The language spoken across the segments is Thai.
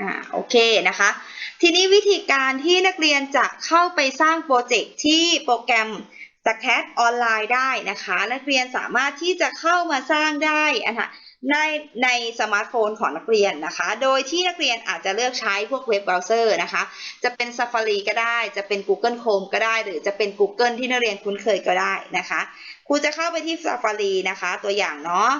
อ่าโอเคนะคะ ทีนี้วิธีการที่นักเรียนจะเข้าไปสร้างโปรเจกต์ที่โปรแกรม s c a t ออนไลน์ได้นะคะ นักเรียนสามารถที่จะเข้ามาสร้างได้นะคะในในสมาร์ทโฟนของนักเรียนนะคะ โดยที่นักเรียนอาจจะเลือกใช้พวกเว็บเบราว์เซอร์นะคะ จะเป็น Safari ก็ได้ จะเป็น Google Chrome ก็ได้ หรือจะเป็น Google ที่นักเรียนคุ้นเคยก็ได้นะคะ ครูจะเข้าไปที่ Safari นะคะ ตัวอย่างเนาะ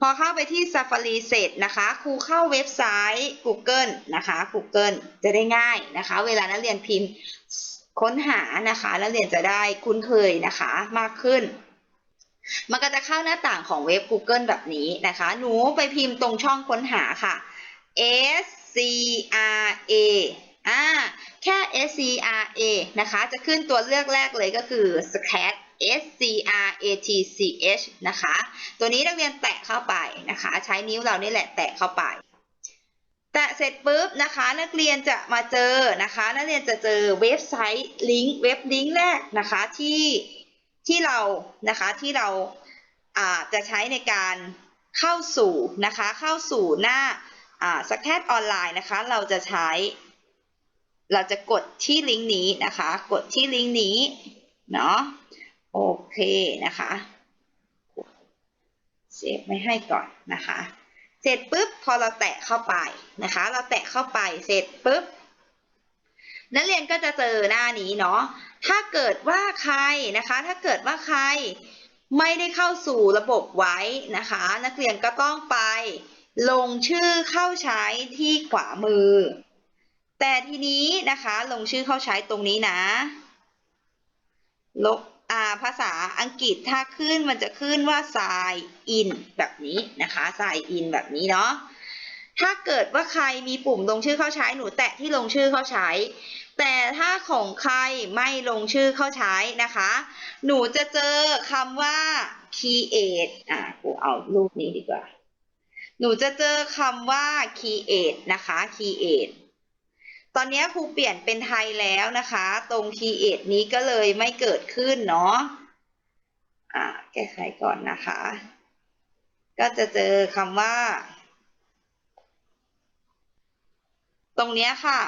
พอเข้าไปที่ Safari เสร็จนะคะ ครูเข้าเว็บไซต์ Google นะคะ Google จะได้ง่ายนะคะ เวลานักเรียนพิมพ์ค้นหานะคะนักเรียนจะได้คุ้นเคยนะคะมากขึ้น มันก็จะเข้าหน้าต่างของเว็บ Google แบบนี้นะคะ หนูไปพิมพ์ตรงช่องค้นหาค่ะ S C R A อ่า แค่ S C R A นะคะ จะขึ้นตัวเลือกแรกเลยก็คือ SCAT S C R A T C H นะคะ ตัวนี้นักเรียนแตะเข้าไปนะคะ ใช้นิ้วเรานี่แหละแตะเข้าไป แตะเสร็จปุ๊บนะคะ นักเรียนจะมาเจอนะคะ นักเรียนจะเจอเว็บไซต์ลิงก์เว็บลิงก์แรกนะคะที่ที่เรานะคะที่เราาจะใช้ในการเข้าสู่นะคะเข้าสู่หน้าอ่าสแคตออนไลน์นะคะ เราจะใช้ เราจะกดที่ลิงก์นี้นะคะ กดที่ลิงก์นี้เนาะ โอเคนะคะเซฟไม่ให้ก่อนนะคะ เสร็จปุ๊บพอเราแตะเข้าไปนะคะ เราแตะเข้าไปเสร็จปุ๊บนักเรียนก็จะเจอหน้านี้เนาะถ้าเกิดว่าใครนะคะ ถ้าเกิดว่าใครไม่ได้เข้าสู่ระบบไว้นะคะ นักเรียนก็ต้องไป ลงชื่อเข้าใช้ที่ขวามือ แต่ทีนี้นะคะลงชื่อเข้าใช้ตรงนี้นะลบ ภาษาอังกฤษถ้าขึ้นมันจะขึ้นว่า sign in แบบนี้นะคะ sign in แบบนี้เนาะถ้าเกิดว่าใครมีปุ่มลงชื่อเข้าใช้หนูแตะที่ลงชื่อเข้าใช้ แต่ถ้าของใครไม่ลงชื่อเข้าใช้นะคะ หนูจะเจอคำว่า create อ่ากูเอารูปนี้ดีกว่า หนูจะเจอคำว่า create นะคะ create ตอนนี้ครูเปลี่ยนเป็นไทยแล้วนะคะ ตรง create นี้ก็เลยไม่เกิดขึ้นเนาะอ่าแก้ไขก่อนนะคะ ก็จะเจอคำว่า ตรงนี้ค่ะ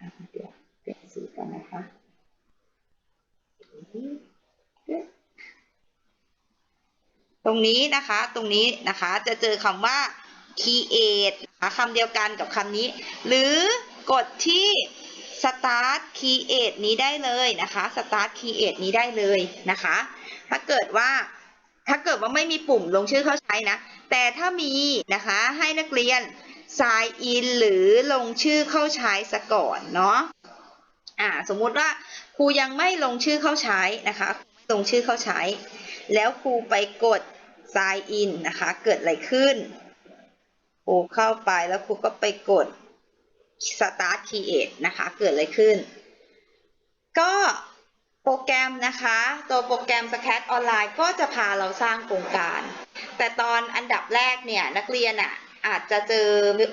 อะเดี๋ยวเปลี่ยนสีก่อนนะคะตรงนี้นะคะ ตรงนี้นะคะ จะเจอคำว่า create นะคะคำเดียวกันกับคำนี้ หรือ กดที่ start create นี้ได้เลยนะคะ start create นี้ได้เลยนะคะ ถ้าเกิดว่าถ้าเกิดว่าไม่มีปุ่มลงชื่อเข้าใช้นะ แต่ถ้ามีนะคะให้นักเรียน sign in หรือลงชื่อเข้าใช้ซะก่อนเนาะอ่าสมมุติว่าครูยังไม่ลงชื่อเข้าใช้นะคะ ลงชื่อเข้าใช้ แล้วครูไปกด sign in นะคะ เกิดอะไรขึ้นครูเข้าไปแล้วครูก็ไปกด start create นะคะ เกิดอะไรขึ้น ก็โปรแกรมนะคะ ตัวโปรแกรม SCAT ออนไลน์ก็จะพาเราสร้างโครงการ แต่ตอนอันดับแรกเนี่ย นักเรียนอะอาจจะเจอ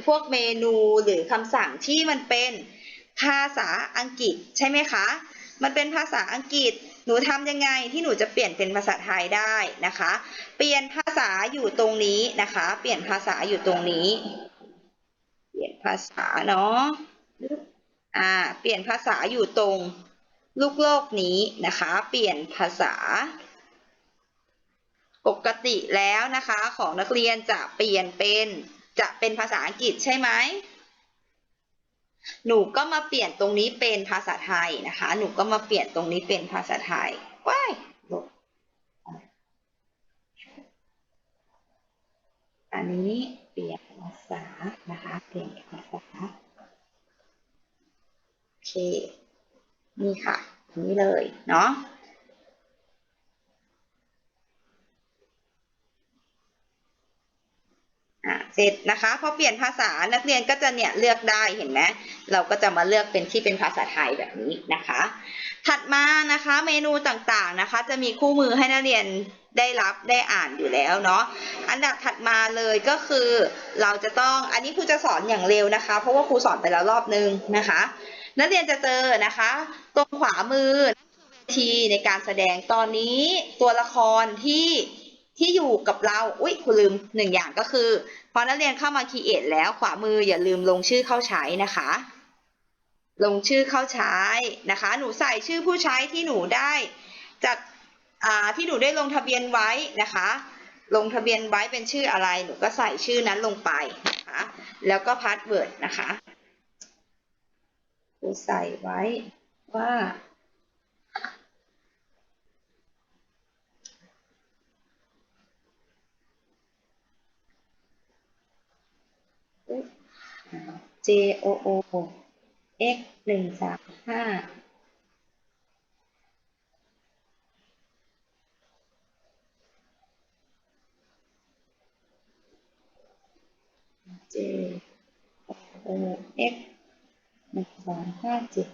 พวกเมนูหรือคำสั่งที่มันเป็นภาษาอังกฤษใช่ไหมคะ มันเป็นภาษาอังกฤษ หนูทำยังไงที่หนูจะเปลี่ยนเป็นภาษาไทยได้นะคะ เปลี่ยนภาษาอยู่ตรงนี้นะคะ เปลี่ยนภาษาอยู่ตรงนี้ เปลี่ยนภาษาเนาะอ่า เปลี่ยนภาษาอยู่ตรงลูกโลกนี้นะคะ เปลี่ยนภาษา ปกติแล้วนะคะ ของนักเรียนจะเปลี่ยนเป็นจะเป็นภาษาอังกฤษใช่ไหมหนูก็มาเปลี่ยนตรงนี้เป็นภาษาไทยนะคะ หนูก็มาเปลี่ยนตรงนี้เป็นภาษาไทยว้ายอันนี้เปลี่ยน ษานะคะ เปลี่ยนภาษาโอเค นี่ค่ะ นี้เลยเนาะ อะเสร็จนะคะพอเปลี่ยนภาษานักเรียนก็จะเนี่ยเลือกได้เห็นไหมเราก็จะมาเลือกเป็นที่เป็นภาษาไทยแบบนี้นะคะ ถัดมานะคะเมนูต่างๆนะคะ จะมีคู่มือให้นักเรียนได้รับได้อ่านอยู่แล้วเนาะอันดับถัดมาเลยก็คือ เราจะต้องอันนี้ครูจะสอนอย่างเร็วนะคะ เพราะว่าครูสอนไปแล้วรอบนึงนะคะ นักเรียนจะเจอนะคะ ตรงขวามือทีในการแสดงตอนนี้ตัวละครที่ ที่อยู่กับเรา อุ๊ยคุณลืมหนึ่งอย่างก็คือ พอนักเรียนเข้ามา create แล้วขวามืออย่าลืมลงชื่อเข้าใช้นะคะ ลงชื่อเข้าใช้นะคะ หนูใส่ชื่อผู้ใช้ที่หนูได้จัดอ่าที่หนูได้ลงทะเบียนไว้นะคะ ลงทะเบียนไว้เป็นชื่ออะไร หนูก็ใส่ชื่อนั้นลงไปนะคะ แล้วก็พาสเวิร์ดนะคะครูใส่ไว้ว่า J O O X หนึ่งสามห้า J O O X หนึ่งสองห้าเจ็ด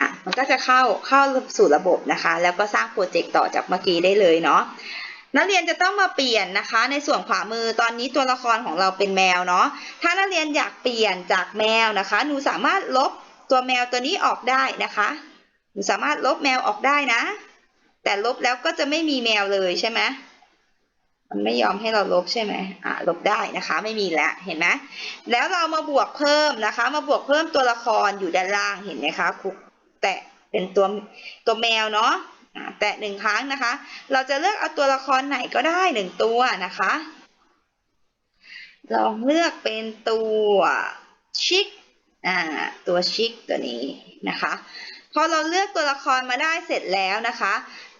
อะ มันก็จะเข้าเข้าสู่ระบบนะคะ แล้วก็สร้างโปรเจกต์ต่อจากเมื่อกี้ได้เลยเนาะ นักเรียนจะต้องมาเปลี่ยนนะคะ ในส่วนขวามือตอนนี้ตัวละครของเราเป็นแมวเนาะถ้านักเรียนอยากเปลี่ยนจากแมวนะคะหนูสามารถลบตัวแมวตัวนี้ออกได้นะคะหนูสามารถลบแมวออกได้นะ แต่ลบแล้วก็จะไม่มีแมวเลยใช่ไหมมันไม่ยอมให้เราลบใช่ไหมอ่าลบได้นะคะ ไม่มีแล้วเห็นไหมแล้วเรามาบวกเพิ่มนะคะ มาบวกเพิ่มตัวละครอยู่ด้านล่างเห็นไหมคะครูแตะเป็นตัวตัวแมวเนาะ แตะหนึ่งครั้งนะคะ เราจะเลือกเอาตัวละครไหนก็ได้หนึ่งตัวนะคะ ลองเลือกเป็นตัวชิคอ่าตัวชิคตัวนี้นะคะ พอเราเลือกตัวละครมาได้เสร็จแล้วนะคะ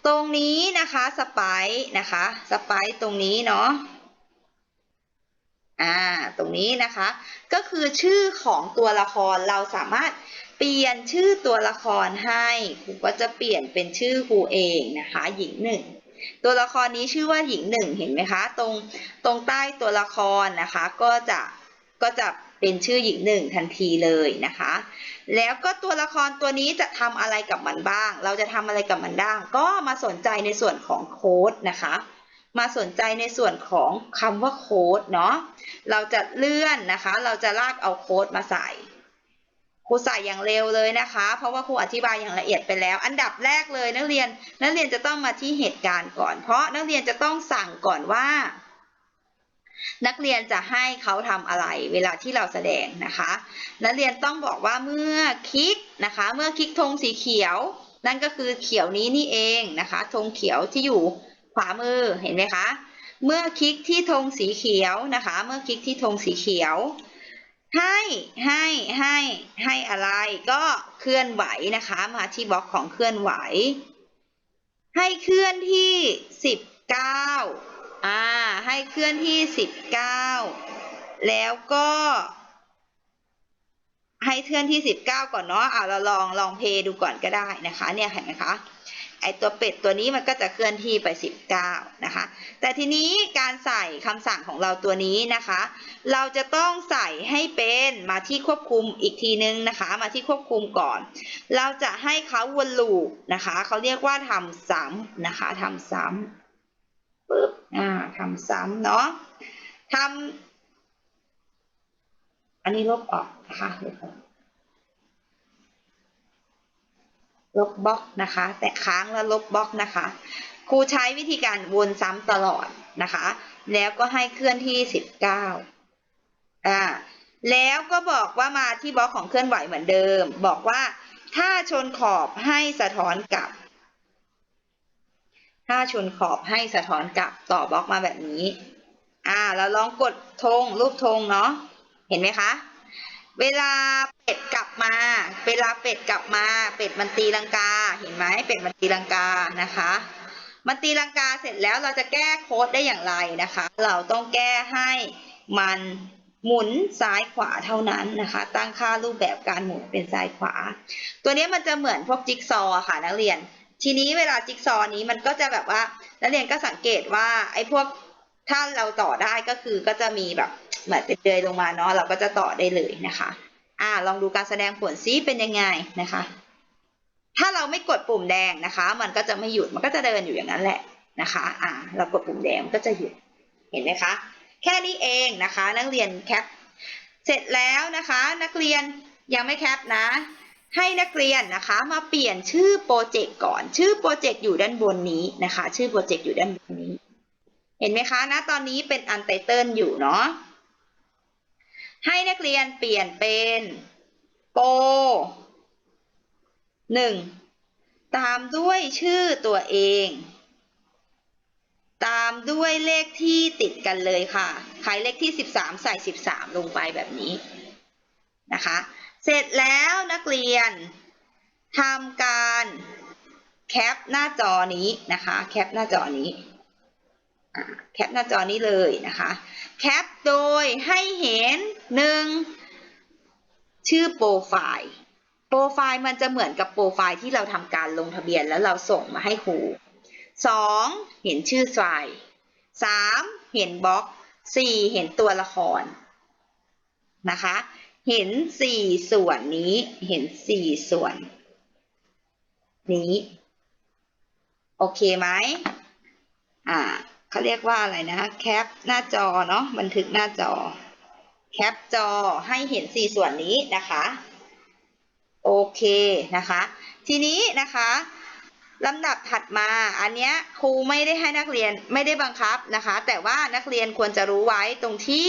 ตรงนี้นะคะสไปซ์นะคะสไปซ์ตรงนี้เนาะอ่าตรงนี้นะคะ ก็คือชื่อของตัวละครเราสามารถ เปลี่ยนชื่อตัวละครให้ครูก็จะเปลี่ยนเป็นชื่อครูเองนะคะ หญิงหนึ่งตัวละครนี้ชื่อว่าหญิงหนึ่งเห็นไหมคะ ตรงตรงใต้ตัวละครนะคะ ก็จะก็จะเป็นชื่อหญิงหนึ่งทันทีเลยนะคะ แล้วก็ตัวละครตัวนี้จะทำอะไรกับมันบ้าง เราจะทำอะไรกับมันบ้าง ก็มาสนใจในส่วนของโค้ดนะคะ มาสนใจในส่วนของคำว่าโค้ดเนาะเราจะเลื่อนนะคะ เราจะลากเอาโค้ดมาใส่ ครูใส่อย่างเร็วเลยนะคะ เพราะว่าครูอธิบายอย่างละเอียดไปแล้ว อันดับแรกเลยนักเรียน นักเรียนจะต้องมาที่เหตุการณ์ก่อน เพราะนักเรียนจะต้องสั่งก่อนว่า นักเรียนจะให้เขาทำอะไร เวลาที่เราแสดงนะคะ นักเรียนต้องบอกว่าเมื่อคลิกนะคะ เมื่อคลิกธงสีเขียว นั่นก็คือเขียวนี้นี่เองนะคะธงเขียวที่อยู่ขวามือเห็นไหมคะ เมื่อคลิกที่ธงสีเขียวนะคะ เมื่อคลิกที่ธงสีเขียว ให้ให้ให้ให้อะไรก็เคลื่อนไหวนะคะ มาที่บล็อกของเคลื่อนไหว ให้เคลื่อนที่สิบเก้าอ่าให้เคลื่อนที่สิบเก้าแล้วก็ ให้เคลื่อนที่สิบเก้าก่อนเนาะอ่าเราลองลองเพย์ดูก่อนก็ได้นะคะ เนี่ยเห็นไหมคะ ไอตัวเป็ดตัวนี้มันก็จะเคลื่อนที่ไปสิบเก้านะคะ แต่ทีนี้การใส่คำสั่งของเราตัวนี้นะคะ เราจะต้องใส่ให้เป็นมาที่ควบคุมอีกทีนึงนะคะ มาที่ควบคุมก่อน เราจะให้เขาวนลูปนะคะ เขาเรียกว่าทำซ้ำนะคะทำซ้ำปึ๊บอ่าทำซ้ำเนาะทำอันนี้ลบออกนะคะลบออก ลบบล็อกนะคะ แต่ค้างแล้วลบบล็อกนะคะ ครูใช้วิธีการวนซ้ำตลอดนะคะ แล้วก็ให้เคลื่อนที่สิบเก้าอ่าแล้วก็บอกว่ามาที่บล็อกของเคลื่อนไหวเหมือนเดิม บอกว่าถ้าชนขอบให้สะท้อนกลับ ถ้าชนขอบให้สะท้อนกลับต่อบล็อกมาแบบนี้ อ่า เราลองกดธงรูปธงเนาะ เห็นไหมคะ เวลาเป็ดกลับมา เวลาเป็ดกลับมา เป็ดมันตีลังกา เห็นไหมเป็ดมันตีลังกานะคะ มันตีลังกาเสร็จแล้วเราจะแก้โค้ดได้อย่างไรนะคะ เราต้องแก้ให้มันหมุนซ้ายขวาเท่านั้นนะคะ ตั้งค่ารูปแบบการหมุนเป็นซ้ายขวา ตัวนี้มันจะเหมือนพวกจิ๊กซอว์ค่ะนักเรียน ทีนี้เวลาจิ๊กซอว์นี้มันก็จะแบบว่านักเรียนก็สังเกตว่าไอ้พวก ถ้าเราต่อได้ก็คือก็จะมีแบบเหมือนเป็นเดยลงมาเนาะเราก็จะต่อได้เลยนะคะ อ่าลองดูการแสดงผลซิเป็นยังไงนะคะ ถ้าเราไม่กดปุ่มแดงนะคะ มันก็จะไม่หยุดมันก็จะเดินอยู่อย่างนั้นแหละนะคะ อ่า เรากดปุ่มแดงก็จะหยุดเห็นไหมคะ แค่นี้เองนะคะ นักเรียนแคปเสร็จแล้วนะคะ นักเรียนยังไม่แคปนะ ให้นักเรียนนะคะมาเปลี่ยนชื่อโปรเจกต์ก่อน ชื่อโปรเจกต์อยู่ด้านบนนี้นะคะ ชื่อโปรเจกต์อยู่ด้านบนนี้ เห็นไหมคะนะตอนนี้เป็นอันไตเติลอยู่เนาะให้นักเรียนเปลี่ยนเป็นโปหนึ่งตามด้วยชื่อตัวเอง ตามด้วยเลขที่ติดกันเลยค่ะใครเลขที่ 13 ใส่ 13 ลงไปแบบนี้นะคะ เสร็จแล้วนักเรียนทำการแคปหน้าจอนี้นะคะ แคปหน้าจอนี้ แคปหน้าจอนี้เลยนะคะแคปโดยให้เห็นหนึ่งชื่อโปรไฟล์โปรไฟล์มันจะเหมือนกับโปรไฟล์ที่เราทำการลงทะเบียนแล้วเราส่งมาให้ครูสองเห็นชื่อไฟล์สามเห็นบล็อกสี่เห็นตัวละครนะคะ เห็นสี่ส่วนนี้ เห็นสี่ส่วน นี้ โอเคไหมอ่า เขาเรียกว่าอะไรนะคะแคปหน้าจอเนาะบันทึกหน้าจอ แคปจอให้เห็นสี่ส่วนนี้นะคะโอเคนะคะ ทีนี้นะคะลำดับถัดมาอันเนี้ยครูไม่ได้ให้นักเรียนไม่ได้บังคับนะคะ แต่ว่านักเรียนควรจะรู้ไว้ตรงที่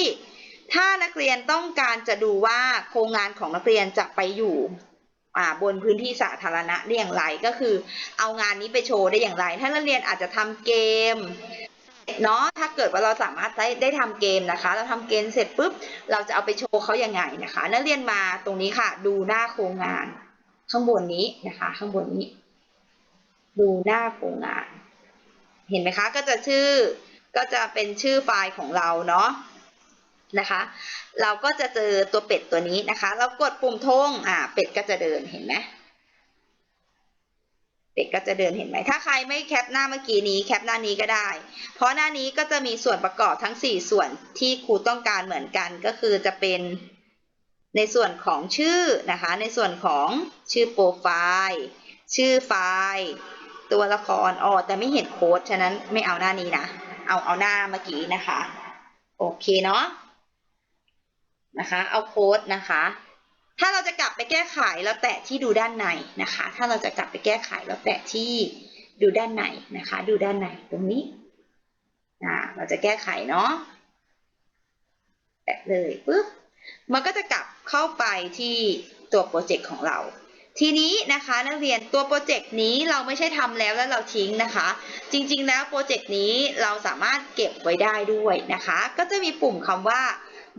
ถ้านักเรียนต้องการจะดูว่าโครงงานของนักเรียนจะไปอยู่บนพื้นที่สาธารณะได้อย่างไรก็คือ เอางานนี้ไปโชว์ได้อย่างไร ถ้านักเรียนอาจจะทำเกม เนาะถ้าเกิดว่าเราสามารถได้ได้ทำเกมนะคะ เราทำเกมเสร็จปุ๊บ เราจะเอาไปโชว์เขายังไงนะคะ นักเรียนมาตรงนี้ค่ะ ดูหน้าโครงงาน ข้างบนนี้นะคะ ข้างบนนี้ ดูหน้าโครงงาน เห็นไหมคะ ก็จะชื่อ ก็จะเป็นชื่อไฟล์ของเราเนาะนะคะ เราก็จะเจอตัวเป็ดตัวนี้นะคะ เรากดปุ่มธงอ่า เป็ดก็จะเดินเห็นไหม เป็ดก็จะเดินเห็นไหม ถ้าใครไม่แคปหน้าเมื่อกี้นี้แคปหน้านี้ก็ได้ เพราะหน้านี้ก็จะมีส่วนประกอบทั้ง 4 ส่วนที่ครูต้องการเหมือนกัน ก็คือจะเป็นในส่วนของชื่อนะคะ ในส่วนของชื่อโปรไฟล์ ชื่อไฟล์ ตัวละครอ๋อแต่ไม่เห็นโค้ด ฉะนั้นไม่เอาหน้านี้นะ เอาเอาหน้าเมื่อกี้นะคะ โอเคเนาะ นะคะ เอาโค้ดนะคะ ถ้าเราจะกลับไปแก้ไขเราแตะที่ดูด้านในนะคะ ถ้าเราจะกลับไปแก้ไขเราแตะที่ดูด้านในนะคะ ดูด้านในตรงนี้อ่าเราจะแก้ไขเนาะแตะเลยปุ๊บมันก็จะกลับเข้าไปที่ตัวโปรเจกต์ของเรา ทีนี้นะคะนักเรียนตัวโปรเจกต์นี้เราไม่ใช่ทำแล้วแล้วเราทิ้งนะคะ จริงๆแล้วโปรเจกต์นี้เราสามารถเก็บไว้ได้ด้วยนะคะ ก็จะมีปุ่มคำว่า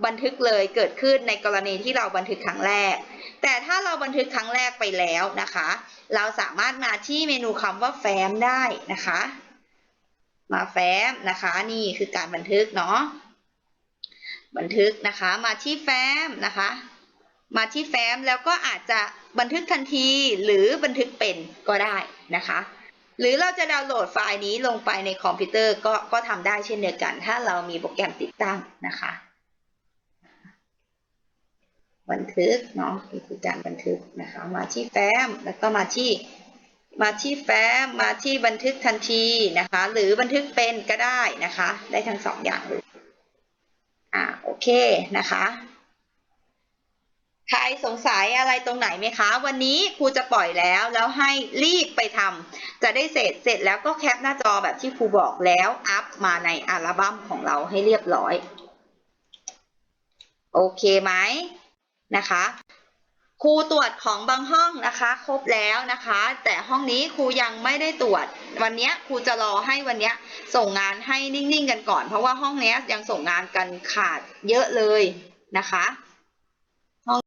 บันทึกเลยเกิดขึ้นในกรณีที่เราบันทึกครั้งแรก แต่ถ้าเราบันทึกครั้งแรกไปแล้วนะคะ เราสามารถมาที่เมนูคำว่าแฟ้มได้นะคะ มาแฟ้มนะคะนี่คือการบันทึกเนาะบันทึกนะคะมาที่แฟ้มนะคะ มาที่แฟ้มแล้วก็อาจจะบันทึกทันทีหรือบันทึกเป็นก็ได้นะคะหรือเราจะดาวน์โหลดไฟล์นี้ลงไปในคอมพิวเตอร์ก็ก็ทำได้เช่นเดียวกัน ถ้าเรามีโปรแกรมติดตั้งนะคะ บันทึกเนาะนี่คือการบันทึกนะคะ มาที่แฟ้มแล้วก็มาที่มาที่แฟ้มมาที่บันทึกทันทีนะคะ หรือบันทึกเป็นก็ได้นะคะ ได้ทั้งสองอย่างเลยอ่าโอเคนะคะ ใครสงสัยอะไรตรงไหนไหมคะ วันนี้ครูจะปล่อยแล้วแล้วให้รีบไปทำจะได้เสร็จเสร็จแล้วก็แคปหน้าจอแบบที่ครูบอกแล้วอัพมาในอัลบั้มของเราให้เรียบร้อย โอเคไหม นะคะครูตรวจของบางห้องนะคะครบแล้วนะคะ แต่ห้องนี้ครูยังไม่ได้ตรวจ วันเนี้ยครูจะรอให้วันเนี้ยส่งงานให้นิ่งๆกันก่อน เพราะว่าห้องนี้ยังส่งงานกันขาดเยอะเลยนะคะ